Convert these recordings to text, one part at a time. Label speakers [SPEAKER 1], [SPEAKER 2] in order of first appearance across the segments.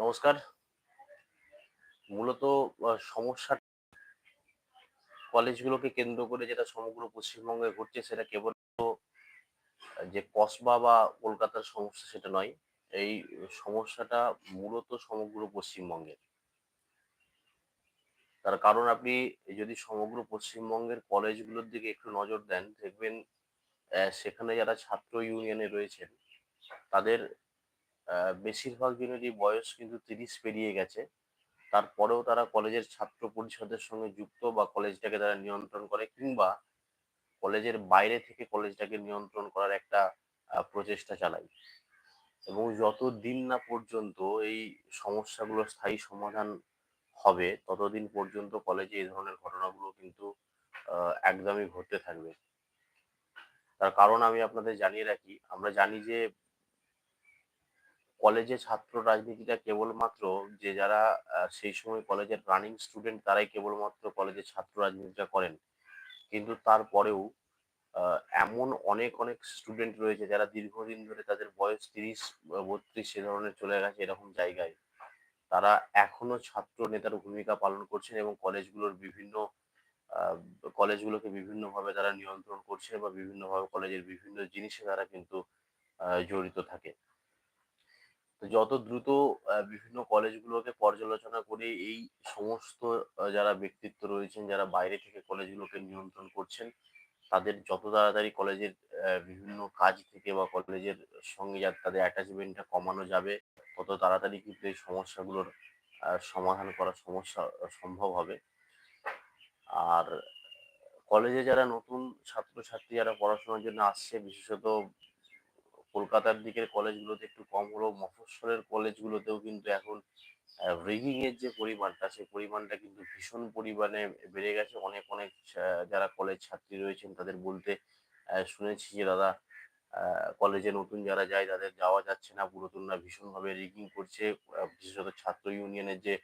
[SPEAKER 1] নমস্কার। মূলত সমস্যা কলেজগুলোকে কেন্দ্র করে যেটা সমগ্র পশ্চিমবঙ্গে ঘটছে সেটা কেবল যে কসবা বা কলকাতার সমস্যা সেটা নয়, এই সমস্যাটা মূলত সমগ্র পশ্চিমবঙ্গের। তার কারণ আপনি যদি সমগ্র পশ্চিমবঙ্গের কলেজগুলোর দিকে একটু নজর দেন, দেখবেন সেখানে যারা ছাত্র ইউনিয়নে রয়েছেন, তাদের বেশিরভাগ জনেরই বয়স কিন্তু তিরিশ পেরিয়ে গেছে। তারপরেও তারা কলেজের ছাত্র পরিষদের সঙ্গে যুক্ত বা কলেজটাকে তারা নিয়ন্ত্রণ করে কিংবা কলেজের বাইরে থেকে কলেজটাকে নিয়ন্ত্রণ করার একটা প্রচেষ্টা চালায়। এবং যত দিন না পর্যন্ত এই সমস্যাগুলো স্থায়ী সমাধান হবে, ততদিন পর্যন্ত কলেজে এই ধরনের ঘটনাগুলো কিন্তু একদমই ঘটতে থাকবে। তার কারণ আমি আপনাদের জানিয়ে রাখি, আমরা জানি যে কলেজে ছাত্র রাজনীতিটা কেবলমাত্র যে যারা সেই সময় কলেজের রানিং স্টুডেন্ট তারাই কেবলমাত্র কলেজের ছাত্র রাজনীতিটা করেন। কিন্তু তারপরেও এমন অনেক অনেক স্টুডেন্ট রয়েছে যারা দীর্ঘদিন ধরে তাদের বয়স তিরিশ বত্রিশ সে ধরনের চলে গেছে এরকম জায়গায়। তারা এখনও ছাত্র নেতার ভূমিকা পালন করছেন এবং কলেজগুলোর বিভিন্ন কলেজগুলোকে বিভিন্নভাবে তারা নিয়ন্ত্রণ করছে বা বিভিন্নভাবে কলেজের বিভিন্ন জিনিসে তারা কিন্তু জড়িত থাকে। তো যত দ্রুত বিভিন্ন কলেজগুলোকে পর্যালোচনা করে এই সমস্ত যারা ব্যক্তিত্ব রয়েছেন, যারা বাইরে থেকে কলেজগুলোকে নিয়ন্ত্রণ করছেন, তাদের যত তাড়াতাড়ি কলেজের বিভিন্ন কাজ থেকে বা কলেজের সঙ্গে তাদের অ্যাটাচমেন্টটা কমানো যাবে, তত তাড়াতাড়ি কিন্তু এই সমস্যাগুলোর সমাধান করা সমস্যা, সম্ভব হবে। আর কলেজে যারা নতুন ছাত্রছাত্রী যারা পড়াশোনার জন্য আসছে, বিশেষত কলকাতার দিকের কলেজগুলোতে একটু কম হলেও মফস্বলের কলেজগুলোতেও কিন্তু এখন রিগিং এর যে পরিমাণটা, সেই পরিমাণটা কিন্তু ভীষণ পরিমাণে বেড়ে গেছে। অনেক অনেক যারা কলেজ ছাত্রী রয়েছেন তাদের বলতে শুনেছি যে দাদা কলেজে নতুন যারা যায় তাদের যাওয়া যাচ্ছে না। পুরাতনরা ভীষণভাবে রিগিং করছে। বিশেষত ছাত্র ইউনিয়নের যে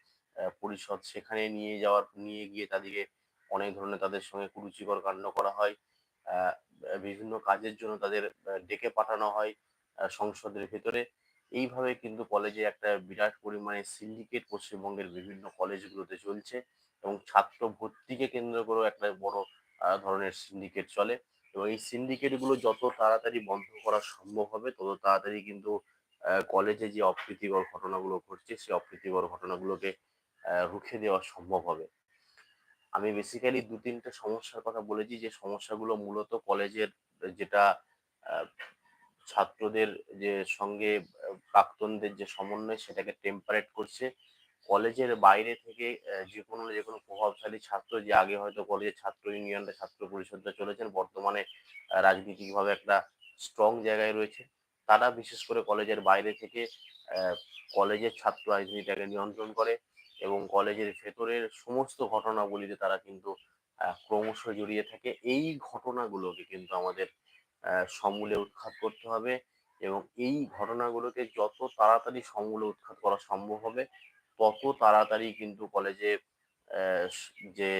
[SPEAKER 1] পরিষদ, সেখানে নিয়ে যাওয়ার, নিয়ে গিয়ে তাদেরকে অনেক ধরনের তাদের সঙ্গে কুরুচিকর কাণ্ড করা হয়। বিভিন্ন কাজের জন্য তাদের ডেকে পাঠানো হয় সংসদের ভেতরে। এইভাবে কিন্তু কলেজে একটা বিরাট পরিমাণে সিন্ডিকেট পশ্চিমবঙ্গের বিভিন্ন কলেজগুলোতে চলছে এবং ছাত্র ভর্তিকে কেন্দ্র করেও একটা বড় ধরনের সিন্ডিকেট চলে এবং এই সিন্ডিকেটগুলো যত তাড়াতাড়ি বন্ধ করা সম্ভব হবে, তত তাড়াতাড়ি কিন্তু কলেজে যে অপ্রীতিকর ঘটনাগুলো ঘটছে, সেই অপ্রীতিকর ঘটনাগুলোকে রুখে দেওয়া সম্ভব হবে। আমি বেসিক্যালি দু তিনটে সমস্যার কথা বলেছি, যে সমস্যাগুলো মূলত কলেজের যেটা ছাত্রদের যে সঙ্গে প্রাক্তনদের যে সমন্বয় সেটাকে টেম্পারেট করছে। কলেজের বাইরে থেকে যে কোনো যে কোনো প্রভাবশালী ছাত্র, যে আগে হয়তো কলেজের ছাত্র ইউনিয়নটা, ছাত্র পরিষদটা চলেছেন, বর্তমানে রাজনীতিকভাবে একটা স্ট্রং জায়গায় রয়েছে। তারা বিশেষ করে কলেজের বাইরে থেকে কলেজের ছাত্র রাজনীতিটাকে নিয়ন্ত্রণ করে এবং কলেজের ভেতরের সমস্ত ঘটনাগুলিতে তারা কিন্তু ক্রমশ জড়িয়ে থাকে। এই ঘটনাগুলোকে কিন্তু আমাদের সমূলে উৎখাত করতে হবে এবং এই ঘটনাগুলোকে যত তাড়াতাড়ি সমূলে উৎখাত করা সম্ভব হবে, তত তাড়াতাড়ি কিন্তু কলেজে যে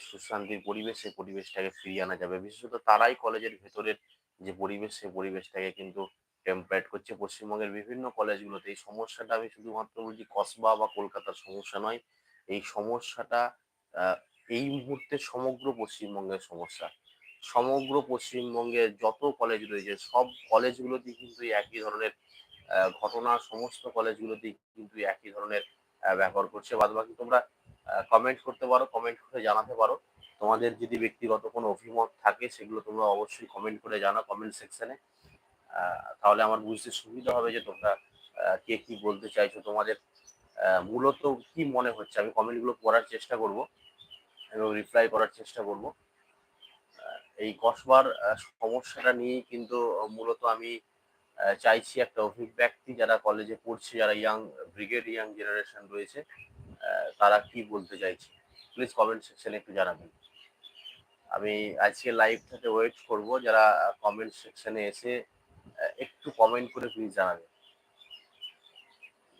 [SPEAKER 1] সুশান্তির পরিবেশ, সেই পরিবেশটাকে ফিরিয়ে আনা যাবে। বিশেষত তারাই কলেজের ভেতরের যে পরিবেশ, সেই পরিবেশটাকে কিন্তু টেম্পারেট করছে পশ্চিমবঙ্গের বিভিন্ন কলেজগুলোতে এই সমস্যাটা আমি শুধুমাত্র বলছি কসবা বা কলকাতার সমস্যা নয়। এই সমস্যাটা এই মুহূর্তে সমগ্র পশ্চিমবঙ্গের সমস্যা। সমগ্র পশ্চিমবঙ্গের যত কলেজ রয়েছে, সব কলেজগুলোতেই কিন্তু একই ধরনের ঘটনা, সমস্ত কলেজগুলোতেই কিন্তু একই ধরনের ব্যবহার করছে। বাদ বাকি তোমরা কমেন্ট করতে পারো কমেন্ট করে জানাতে পারো। তোমাদের যদি ব্যক্তিগত কোনো অভিমত থাকে, সেগুলো তোমরা অবশ্যই কমেন্ট করে জানাও কমেন্ট সেকশনে তাহলে আমার বুঝতে সুবিধা হবে যে তোমরা কে কি বলতে চাইছো, তোমাদের মূলত কি মনে হচ্ছে? আমি কমেন্টগুলো পড়ার চেষ্টা করব এবং রিপ্লাই করার চেষ্টা করব। এই কসবার সমস্যাটা নিয়েই কিন্তু মূলত আমি চাইছি একটা অভিব্যক্তি, যারা কলেজে পড়ছে, যারা ইয়াং ব্রিগেড ইয়াং জেনারেশন রয়েছে তারা কি বলতে চাইছে? প্লিজ কমেন্ট সেকশনে একটু জানাবেন। আমি আজকে লাইভটাতে ওয়েট করব, যারা কমেন্ট সেকশনে এসে একটু কমেন্ট করে প্লিজ জানাবে।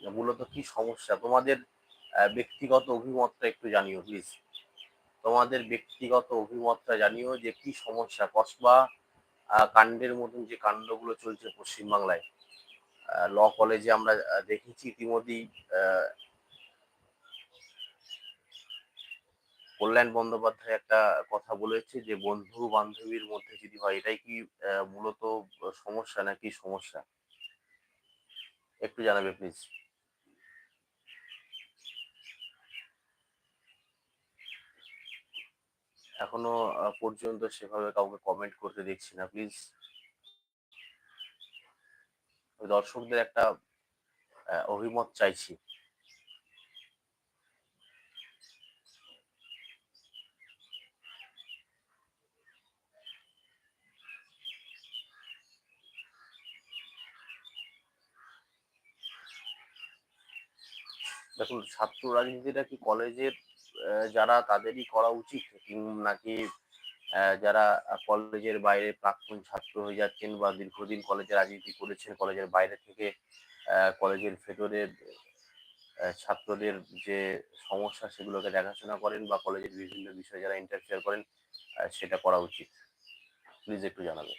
[SPEAKER 1] মূলত কি সমস্যা? তোমাদের ব্যক্তিগত অভিমতটা একটু জানিও প্লিজ তোমাদের ব্যক্তিগত অভিমতটা জানিও যে কি সমস্যা? কসবা কাণ্ডের মতন যে কাণ্ডগুলো চলছে পশ্চিমবাংলায়। ল কলেজে আমরা দেখেছি ইতিমধ্যেই কল্যাণ বন্দ্যোপাধ্যায় একটা কথা বলেছে যে, বন্ধু বান্ধবীর মধ্যে যদি হয়, এটাই কি মূলত সমস্যা নাকি সমস্যা? একটু জানাবে প্লিজ এখনও পর্যন্ত সেভাবে কাউকে কমেন্ট করতে দেখছি না প্লিজ দর্শকদের একটা অভিমত চাইছি। দেখুন, ছাত্র রাজনীতিটা কি কলেজের যারা তাদেরই করা উচিত? নাকি যারা কলেজের বাইরে প্রাক্তন ছাত্র হয়ে যাচ্ছেন বা দীর্ঘদিন কলেজে রাজনীতি করেছেন, কলেজের বাইরে থেকে কলেজের ভেতরের ছাত্রদের যে সমস্যা সেগুলোকে দেখাশোনা করেন বা কলেজের বিভিন্ন বিষয়ে যারা ইন্টারফেয়ার করেন সেটা করা উচিত। প্লিজ একটু জানাবেন।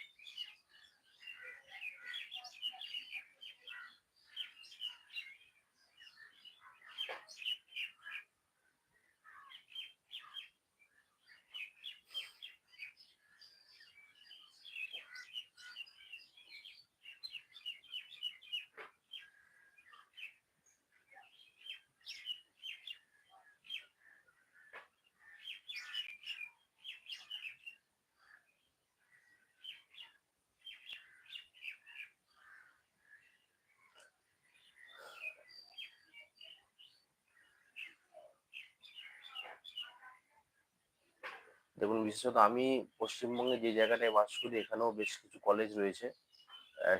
[SPEAKER 1] দেখুন, বিশেষত আমি পশ্চিমবঙ্গে যে জায়গাটায় বাস করি, এখানেও বেশ কিছু কলেজ রয়েছে।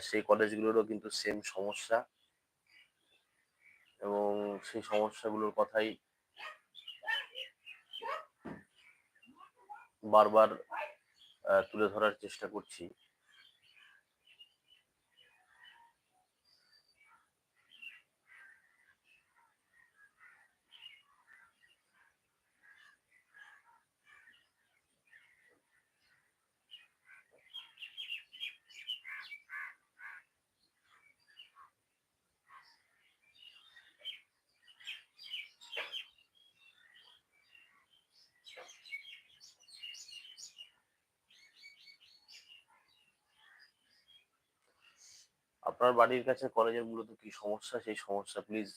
[SPEAKER 1] সেই কলেজগুলোরও কিন্তু সেম সমস্যা। এবং সেই সমস্যাগুলোর কথাই বারবার তুলে ধরার চেষ্টা করছি। আপনার বাড়ির কাছে কলেজের মূলত কি সমস্যা? সেই সমস্যা প্লিজ